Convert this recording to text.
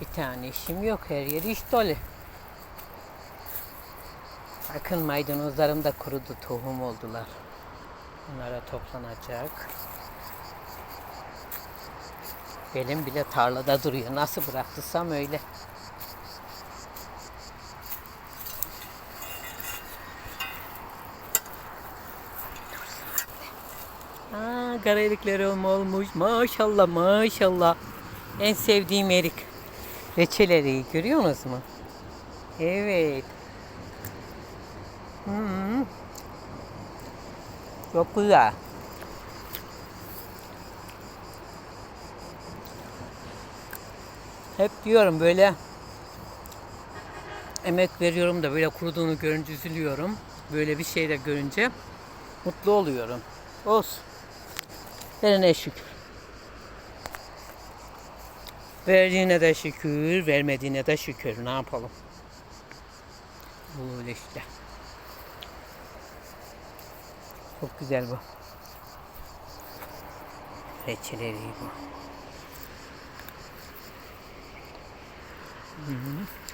Bir tane işim yok. Her yeri iş dolu. Bakın maydanozlarım da kurudu. Tohum oldular. Bunlara toplanacak. Benim bile tarlada duruyor. Nasıl bıraktıysam öyle. Aa, kara eriklerim olmuş. Maşallah maşallah. En sevdiğim erik. Reçel eriği görüyorsunuz mu? Evet. Hmm. Çok güzel. Hep diyorum böyle emek veriyorum da böyle kuruduğunu görünce üzülüyorum. Böyle bir şey de görünce mutlu oluyorum. Olsun. Verene şükür. Verdiğine de şükür, vermediğine de şükür. Ne yapalım? Böyle işte. Çok güzel bu. Reçel eriği bu. Hı hı.